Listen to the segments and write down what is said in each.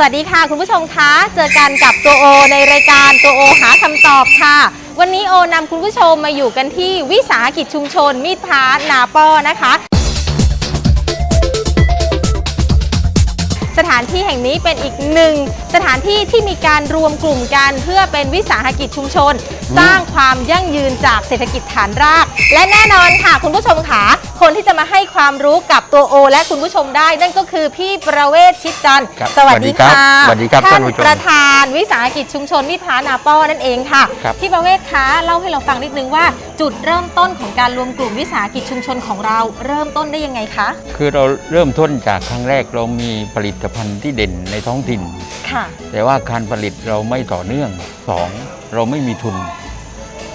สวัสดีค่ะคุณผู้ชมคะเจอกันกับตัวโอในรายการตัวโอหาคำตอบค่ะ วันนี้โอนำคุณผู้ชมมาอยู่กันที่วิสาหกิจชุมชนมีดพร้านาป้อนะคะ สถานที่แห่งนี้เป็นอีกหนึ่งสถานที่ที่มีการรวมกลุ่มกันเพื่อเป็นวิสาหกิจชุมชน สร้างความยั่งยืนจากเศรษฐกิจฐานราก และแน่นอนค่ะ คุณผู้ชมค่ะคนที่จะมาให้ความรู้กับตัวโอ และคุณผู้ชมได้ นั่นก็คือพี่ประเวศชิดจันทร์ครับสวัสดีค่ะสวัสดีครับท่าท่านนผู้ชม ประธานวิสาหกิจชุมชนมิตรพานาป้อนั่นเองค่ะ ครับ พี่ประเวศคะเล่าให้เราฟังนิดนึงว่า จุดเริ่มต้นของการรวมกลุ่มวิสาหกิจชุมชนของเรา เริ่มต้นได้ยังไงคะ คือเราเริ่มต้นจากครั้งแรกเรามีผลิตภัณฑ์ที่เด่นในท้องถิ่น ค่ะ แต่ว่าการผลิตเราไม่ต่อเนื่องสองเราไม่มีทุน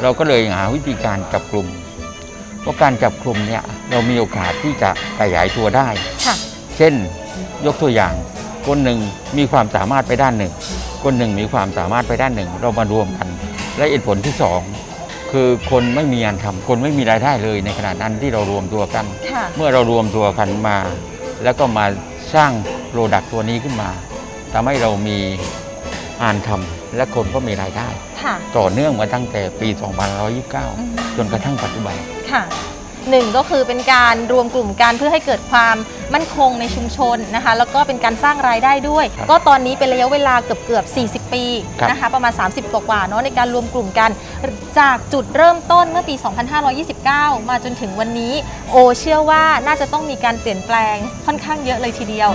เราก็เลยหาวิธีการจับกลุ่มเพราะการจับกลุ่มเนี่ยเรามีโอกาสที่จะขยายตัวได้ ค่ะ เช่นยกตัวอย่างคนหนึ่งมีความสามารถไปด้านหนึ่ง คนหนึ่งมีความสามารถไปด้านหนึ่ง เรามารวมกัน และเหตุผลที่สองคือคนไม่มีงานทำคนไม่มีรายได้เลยในขณะนั้นที่เรารวมตัวกันค่ะเมื่อเรารวมตัวกันมา แล้วก็มา สร้างโปรดักต์ตัวนี้ขึ้นมาทำให้เรามีงานทำและคนก็มีรายได้ค่ะต่อเนื่องมาตั้งแต่ปีอืม2529 จนกระทั่งปัจจุบันค่ะ หนึ่งก็คือเป็นการรวมกลุ่มกันเพื่อให้เกิดความมั่นคงในชุมชนนะคะ แล้วก็เป็นการสร้างรายได้ด้วย ครับก็ตอนนี้เป็นระยะเวลาเกือบเกือบๆ40 ปีครับ นะคะ ประมาณ 30 กว่าๆเนาะในการรวมกลุ่มกัน จากจุดเริ่มต้นเมื่อปี 2529 มาจนถึงวันนี้ โอเชื่อว่าน่าจะต้องมีการเปลี่ยนแปลงค่อนข้างเยอะเลยทีเดียว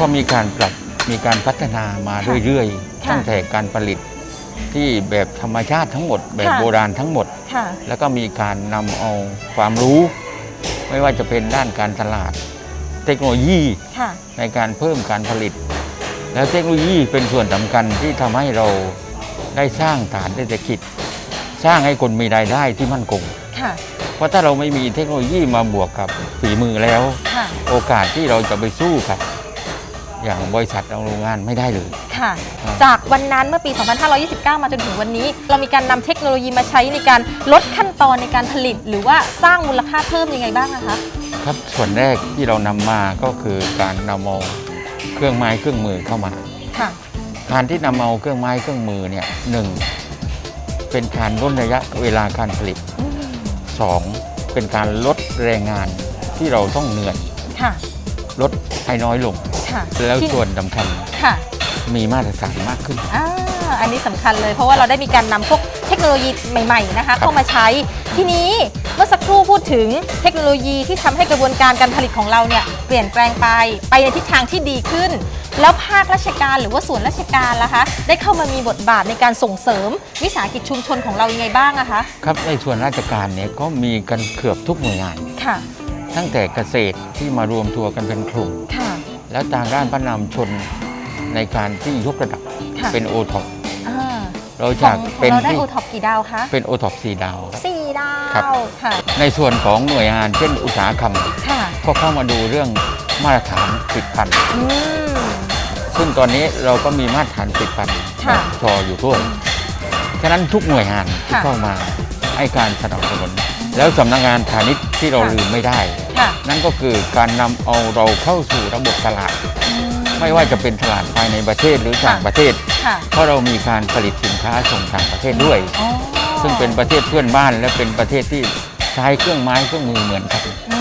ก็มีการปรับมีการพัฒนามาค่ะเรื่อย ค่ะๆตั้งแต่การผลิตที่แบบธรรมชาติทั้งหมด แบบค่ะโบราณทั้งหมด ค่ะ แล้วก็มีการนำเอาความรู้ ไม่ว่าจะเป็นด้านการตลาด เทคโนโลยีค่ะ ในการเพิ่มการผลิต แล้วเทคโนโลยีเป็นส่วนสำคัญที่ทำให้เราได้สร้างฐานเศรษฐกิจ สร้างให้คนมีรายได้ที่มั่นคง ค่ะ เพราะถ้าเราไม่มีเทคโนโลยีมาบวกกับฝีมือแล้ว ค่ะ โอกาสที่เราจะไปสู้กับ อย่างบริษัทโรงงานไม่ได้เลย ค่ะครับจากวันนั้นเมื่อปี 2529 มาจนถึงวันนี้ เรามีการนำเทคโนโลยีมาใช้ในการลดขั้นตอนในการผลิต หรือว่าสร้างมูลค่าเพิ่มยังไงบ้างนะคะ ครับส่วนแรกที่เรานำมาก็คือการนำเอาเครื่องไม้เครื่องมือเข้ามา ค่ะ การที่นำเอาเครื่องไม้เครื่องมือเนี่ยหนึ่งเป็นการลดระยะเวลาการผลิตอืมสองเป็นการลดแรงงานที่เราต้องเหนื่อยค่ะ ลดให้น้อยลง ค่ะแล้วที่ส่วนสำคัญค่ะมีมาตรฐานมากขึ้น อ่าอันนี้สำคัญเลยเพราะว่าเราได้มีการนำพวกเทคโนโลยีใหม่ๆนะคะ เข้ามาใช้ทีนี้เมื่อสักครู่พูดถึงเทคโนโลยีที่ทำให้กระบวนการการผลิตของเราเนี่ยเปลี่ยนแปลงไปไปในทิศทางที่ดีขึ้น แล้วภาคราชการหรือว่าส่วนราชการล่ะคะได้เข้ามามีบทบาทในการส่งเสริมวิสาหกิจชุมชนของเรายังไงบ้างอะคะครับในส่วนราชการเนี่ยก็มีกันเกือบทุกหน่วยงาน ค่ะตั้งแต่เกษตรที่มารวมตัวกันเป็นกลุ่ม ค่ะ แล้วทางด้านพระนำชนในการที่ยกระดับค่ะ เป็นโอท็อปอ่าเราขจาอกงของเป็นเราได้ที่โอท็อปกี่ดาวคะเป็นโอท็อปสีดาวครับสี่ดาครับ วค่ะในส่วนของหน่วยงานเช่นอุตสาหกรรม ค่ะก็เข้ามาดูเรื่องมาตรฐานติดพันธุ์อืม ซึ่งตอนนี้เราก็มีมาตรฐานติดพันธุ์ค่ะชออยู่ด้วยฉะนั้นทุกหน่วยงานที่ค่ะเข้ามาให้การสนับสนุน แล้วสำนักงานพาณิชย์ที่เราค่ะ ลืมไม่ได้ ค่ะ นั่นก็คือการนำเอาเราเข้าสู่ระบบตลาดอืไม่ว่าจะเป็นตลาดภายในประเทศหรือต่างประเทศ ค่ะเพราะเรามีการผลิตสินค้าส่งต่างประเทศด้วย อ๋อซึ่งเป็นประเทศเพื่อนบ้านและเป็นประเทศที่ใช้เครื่องไม้เครื่องมือเหมือนกัน อื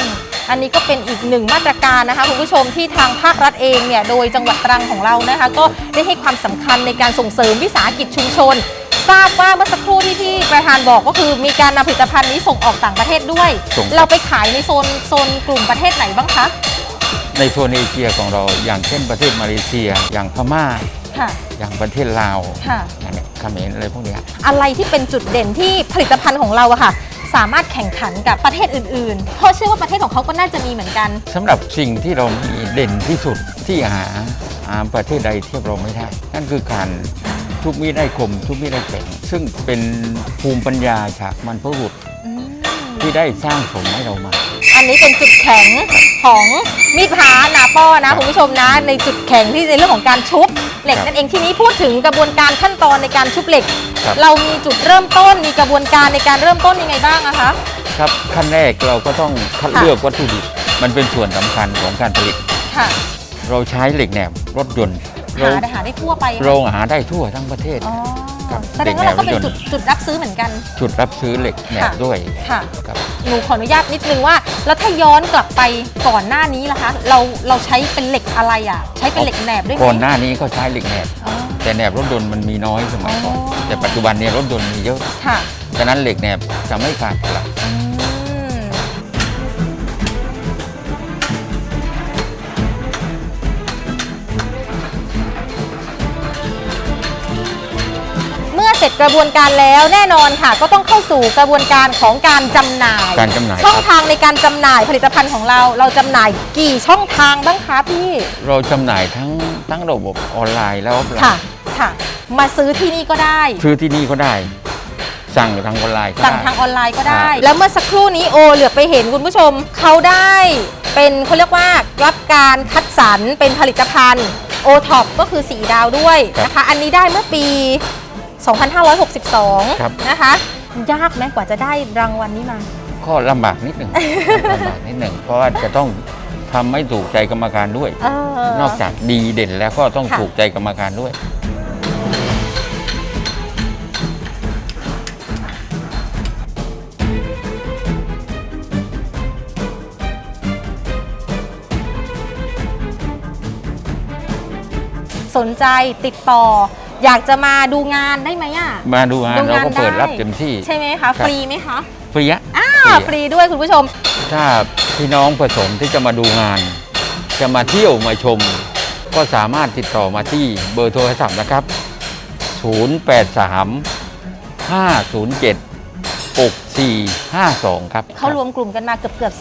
มอันนี้ก็เป็นอีกหนึ่งมาตรการนะคะคุณผู้ชมที่ทางภาครัฐเองเนี่ยโดยจังหวัดตรังของเรานะคะ ก็ได้ให้ความสำคัญในการส่งเสริมวิสาหกิจชุมชน ทราบว่าเมื่อสักครู่ที่พี่ประธานบอกก็คือมีการนำผลิตภัณฑ์นี้ส่งออกต่างประเทศด้วย ส่ง เราไปขายในโซนโซนกลุ่มประเทศไหนบ้างคะในโซนเอเชียของเราอย่างเช่นประเทศมาเลเซีย อย่างพม่า ค่ะ อย่างประเทศลาวค่ะ อย่างเนี้ยเขมรอะไรพวกเนี้ยอะไรที่เป็นจุดเด่นที่ผลิตภัณฑ์ของเราอะค่ะ สามารถแข่งขันกับประเทศอื่นๆ เพราะเชื่อว่าประเทศของเขาก็น่าจะมีเหมือนกัน สำหรับสิ่งที่เรามีเด่นที่สุดที่หาหาประเทศใดเทียบเราไม่ได้ นั่นคือการ ทุกมีดได้คม ทุกมีดได้แข็งซึ่งเป็นภูมิปัญญาจากมันพบุรุษอืมที่ได้สร้างสมให้เรามา อันอันนี้เป็นจุดแข็งของมีดพร้านาป้อนะคุณผู้ชมนะ ในจุดแข็งที่ในเรื่องของการชุบเหล็กครับนั่นเองทีนี้พูดถึงกระบวนการขั้นตอนในการชุบเหล็ก ครับ เรามีจุดเริ่มต้นมีกระบวนการในการเริ่มต้นยังไงบ้างอะคะ ครับขั้นแรกเราก็ต้องคัดค่ะ เลือกวัตถุดิบมันเป็นส่วนสำคัญของการผลิต ค่ะ เราใช้เหล็กแหนบรถยนต์ หาเราได้หาได้ทั่วไปไหมเราหาได้ทั่วทั้งประเทศ อ๋อครับแสดงว่าเราก็เป็นเหล็กแนวรถยนต์จุดจุดรับซื้อเหมือนกัน จุดรับซื้อเหล็กแหนบค่ะด้วยค่ะ ครับ หนูขออนุญาตนิดนึงว่า แล้วถ้าย้อนกลับไปก่อนหน้านี้ล่ะคะ เราเราใช้เป็นเหล็กอะไรอะ ใช้เป็นเหล็กแหนบด้วยไหมก่อนหน้านี้ก็ใช้เหล็กแหนบ อ๋อ แต่แหนบรถยนต์มันมีน้อยสมัยก่อน อ๋อ แต่ปัจจุบันเนี่ยรถยนต์มีเยอะค่ะ ฉะนั้นเหล็กแหนบจะไม่ขาดตลาด อืม กระบวนการแล้วแน่นอนค่ะ ก็ต้องเข้าสู่กระบวนการของการจำหน่าย การจำหน่ายช่องครับ ทางในการจำหน่ายผลิตภัณฑ์ของเรา เราจำหน่ายกี่ช่องทางบ้างคะพี่เราจำหน่ายทั้งทั้งระบบออนไลน์และออฟไลค่ะน์ค่ะ มาซื้อที่นี่ก็ได้ ซื้อที่นี่ก็ได้ สั่งทางออนไลน์ก็สั่งได้ ทางออนไลน์ก็ได้ ครับ แล้วเมื่อสักครู่นี้โอเหลือไปเห็นคุณผู้ชม เขาได้เป็นเขาเรียกว่ารับการคัดสรรเป็นผลิตภัณฑ์โอท็อปก็คือสีดาวด้วยนะคะ อันนี้ได้เมื่อปี 2562 นะคะ ยากไหมกว่าจะได้รางวัลนี้มา ก็ลำบากนิดหนึ่ง ลำบากนิดหนึ่งเพราะว่าจะต้องทำให้ถูกใจกรรมการด้วย เออ นอกจากดีเด่นแล้วก็ต้องค่ะ ถูกใจกรรมการด้วย สนใจติดต่อ อยากจะมาดูงานได้ไหมอะ มาดูงานดูเรางานก็เปิดได้ รับเต็มที่ ใช่ไหมคะครับฟรีไหมคะฟรีอะอ่าฟฟรีรีด้วยคุณผู้ชม ถ้าพี่น้องประสงค์ที่จะมาดูงาน จะมาเที่ยวมาชม ก็สามารถติดต่อมาที่เบอร์โทรศัพท์นะครับ 083 507 6452 ครับ เขารวมกลุ่มกันมาเกือบเกือบ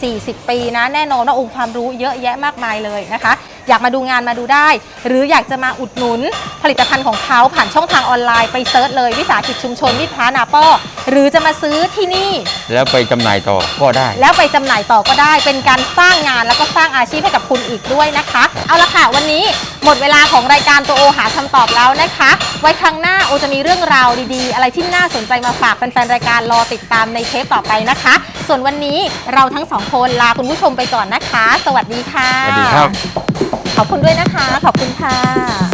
40 ปีนะ แน่นอนว่าองค์ความรู้เยอะแยะมากมายเลยนะคะ อยากมาดูงานมาดูได้ หรืออยากจะมาอุดหนุนผลิตภัณฑ์ของเขาผ่านช่องทางออนไลน์ไปเซิร์ชเลยวิสาหกิจชุมชนมิตรพานาป้อหรือจะมาซื้อที่นี่ แล้วไปจำหน่ายต่อก็ได้ แล้วไปจำหน่ายต่อก็ได้ เป็นการสร้างงานแล้วก็สร้างอาชีพให้กับคุณอีกด้วยนะคะ เอาละค่ะวันนี้หมดเวลาของรายการตัวโอหาคำตอบแล้วนะคะ ไว้ครั้งหน้าโอจะมีเรื่องราวดีๆ อะไรที่น่าสนใจมาฝากแฟนๆรายการรอติดตามในเทปต่อไปนะคะ ส่วนวันนี้เราทั้งสองคนลาคุณผู้ชมไปก่อนนะคะ สวัสดีค่ะ สวัสดีครับ ขอบคุณด้วยนะคะ ขอบคุณค่ะ